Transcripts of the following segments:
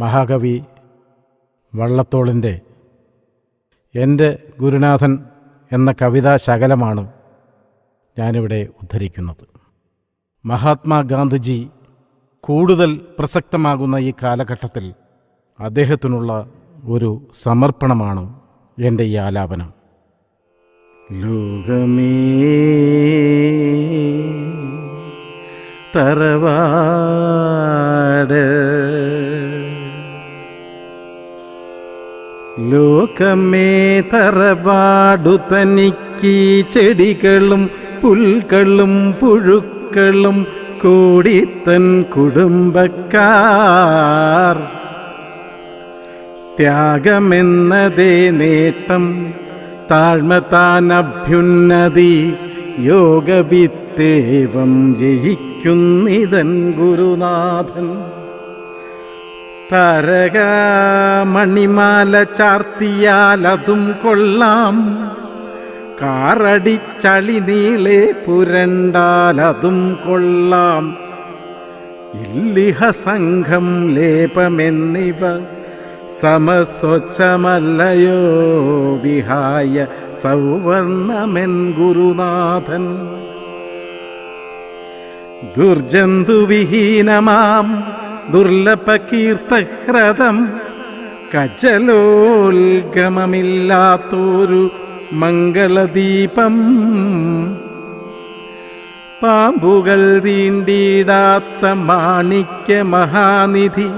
മഹാകവി വള്ളത്തോളിന്റെ എന്റെ ഗുരുനാഥൻ എന്ന കവിതാ ശകലമാണ് ഞാനിവിടെ ഉദ്ധരിക്കുന്നത്. മഹാത്മാഗാന്ധിജി കൂടുതൽ പ്രസക്തമാകുന്ന ഈ കാലഘട്ടത്തിൽ അദ്ദേഹത്തിനുള്ള ഒരു സമർപ്പണമാണ് എന്റെ ഈ ആലാപനം. ലോകമേ തറവാട് ലോകമേ തറവാടു തനിക്ക് ചെടികളും പുൽകളും പുഴുക്കളും കൂടിത്തൻ കുടുംബക്കാർ. ത്യാഗമെന്നതേ നേട്ടം താഴ്മ താൻ അഭ്യുന്നതി യോഗവിത്തേവം ജയിക്കുന്നിതൻ ഗുരുനാഥൻ. തരക മണിമാല ചാർത്തിയാൽ അതും കൊള്ളാം. കാറടിച്ചളി നീളെ പുരണ്ടാൽ അതും കൊള്ളാം. ഇല്ലിഹ സംഘം ലേപമെന്നിവ സമസ്വച്ഛമല്ലയോ വിഹായ സൗവർണമെൻ ഗുരുനാഥൻ. ദുർജന്തുവിഹീനമാം ദുർലഭകീർത്തഹ്രദം കജലോൽഗമമില്ലാത്തൊരു മംഗളദീപം. പാമ്പുകൾ തീണ്ടിയിടാത്ത മാണിക്യ മഹാനിധി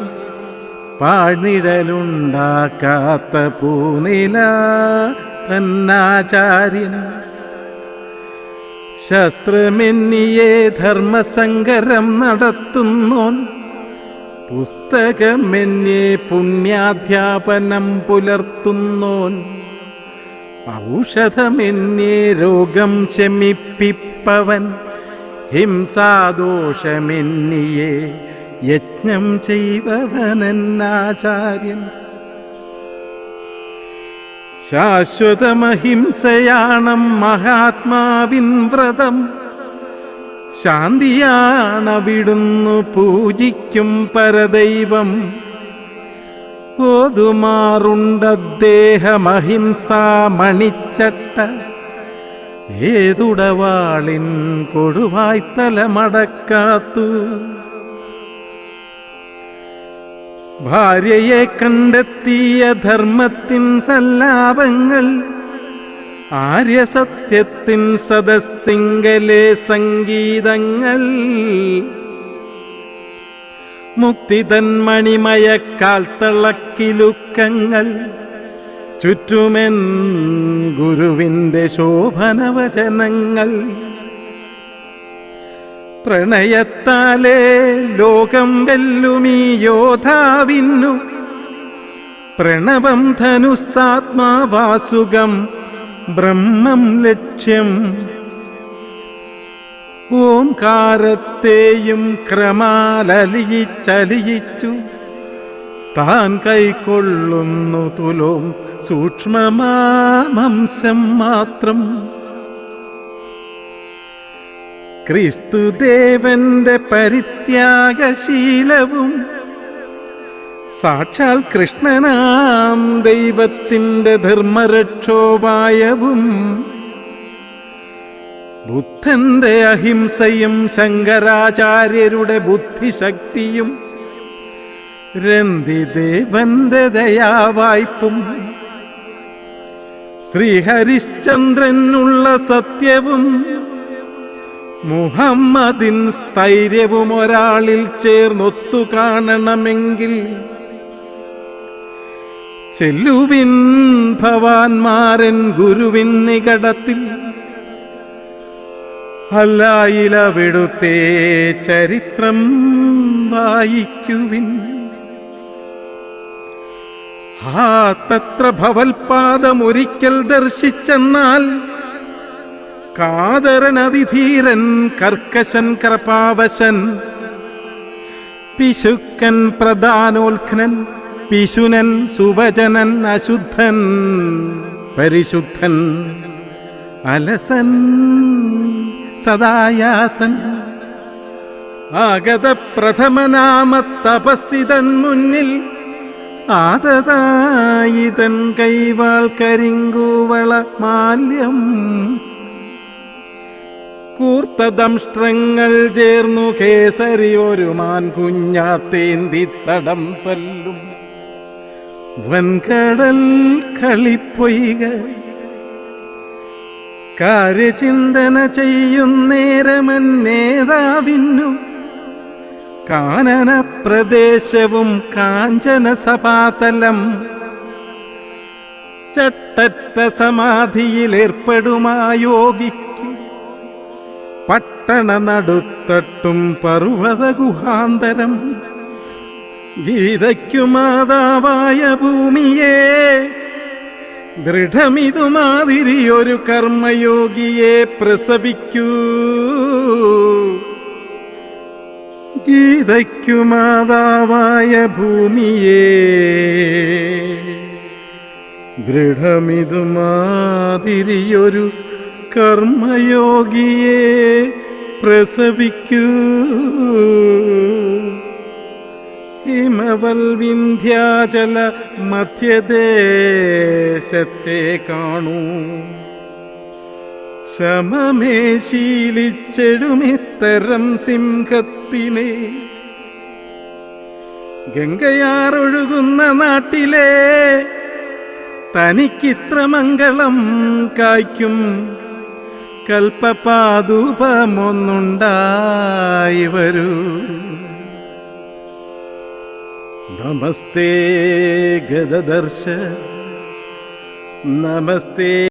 പാഴ്നിഴലുണ്ടാക്കാത്ത പൂനില തന്നാചാര്യൻ. ശസ്ത്രമെന്നിയെ ധർമ്മസങ്കരം നടത്തുന്നോൻ പുസ്തകമെന്നേ പുണ്യാധ്യാപനം പുലർത്തുന്നോൻ. ഔഷധമെന്നേ രോഗം ശമിപ്പിപ്പവൻ. ഹിംസാദോഷമെന്നിയെ യജ്ഞം ചെയ്വവനെന്നാചാര്യൻ. ശാശ്വതമഹിംസയാണം മഹാത്മാവിൻ വ്രതം. ശാന്തിയാണവിടുന്നു പൂജിക്കും പരദൈവം. ഓതുമാറുണ്ടദ്ദേഹമഹിംസാ മണിച്ചട്ട. ഏതുടവാളിൻ കൊടുവായ്ത്തല മടക്കാത്തു ഭാര്യയെ കണ്ടെത്തിയ ധർമ്മത്തിൻ സല്ലാപങ്ങൾ ആര്യസത്യത്തിൻ സദസ്സിങ്കലെ സംഗീതങ്ങൾ. മുക്തിതൻ മണിമയക്കാൽ തളക്കിലുക്കങ്ങൾ ചുറ്റുമെൻ ഗുരുവിന്റെ ശോഭനവചനങ്ങൾ. പ്രണയത്താലേ ലോകം വെല്ലുമീ യോധാവിന്നു പ്രണവം ധനുസ്സാത്മാവാസുകം ബ്രഹ്മം ലക്ഷ്യം. ഓംകാരത്തെയും ക്രമാലലിയിച്ചലിയിച്ചു. താൻ കൈക്കൊള്ളുന്നു തുലോം സൂക്ഷ്മമാംശം മാത്രം. ക്രിസ്തുദേവന്റെ പരിത്യാഗശീലവും സാക്ഷാൽ കൃഷ്ണനാം ദൈവത്തിന്റെ ധർമ്മരക്ഷോപായവും. ബുദ്ധന്റെ അഹിംസയും ശങ്കരാചാര്യരുടെ ബുദ്ധിശക്തിയും രന്തിദേവന്റെ ദയാവായ്പും. ശ്രീഹരിശ്ചന്ദ്രനുള്ള സത്യവും മുഹമ്മദിൻ സ്ഥൈര്യവും ഒരാളിൽ ചേർന്നൊത്തു കാണണമെങ്കിൽ ചെല്ലുവിൻ ഭവാൻമാരൻ ഗുരുവിൻ നികടത്തിൽ. അല്ലായിലവിടുത്തെ ചരിത്രം വായിക്കുവിൻ. ആ തത്ര ഭവൽപാദമൊരിക്കൽ ദർശിച്ചെന്നാൽ കാതരനതിധീരൻ കർക്കശൻ കൃപാവശൻ പിശുക്കൻ പ്രധാനോത്ഘ്നൻ പിശുനൻ സുവചനൻ അശുദ്ധൻ പരിശുദ്ധൻ അലസൻ സദായാസൻ ആഗത പ്രഥമനാമ തപസ്സിതൻ മുന്നിൽ ആദതായിതൻ കൈവാൾ കരിങ്കൂവള മാല്യം. കൂർത്തദംഷ്ട്രങ്ങൾ ചേർന്നു കേസരി ഒരു മാൻ കുഞ്ഞാത്തേന്തി തടം തല്ലും. വൻകടൽ കളിപ്പൊയ്ക. കാര്യചിന്തന ചെയ്യുന്നേരമന്നേതാവിന്നു കാനന പ്രദേശവും കാഞ്ചന സഭാതലം. ചട്ടറ്റ സമാധിയിലേർപ്പെടുമായോഗിക്ക് പട്ടണ നടുത്തട്ടും പർവത ഗുഹാന്തരം ഗീതയ്ക്കു മാതാവായ ഭൂമിയെ ദൃഢമിതുമാതിരി ഒരു കർമ്മയോഗിയെ പ്രസവിക്കൂ. ഗീതയ്ക്കു മാതാവായ ഭൂമിയെ ദൃഢമിതുമാതിരിയൊരു കർമ്മയോഗിയെ പ്രസവിക്കൂ. ഹിമവൽ വിന്ധ്യാചല മധ്യദേശത്തെ കാണൂ. ശമമേ ശീലിച്ചെടുമിത്തരം സിംഹത്തിനെ. ഗംഗയാറൊഴുകുന്ന നാട്ടിലെ തനിക്കിത്ര മംഗളം കായ്ക്കും. കൽപ്പപാദൂപമൊന്നുണ്ടായി വരൂ. നമസ്തേ ഗദദർശ നമസ്തേ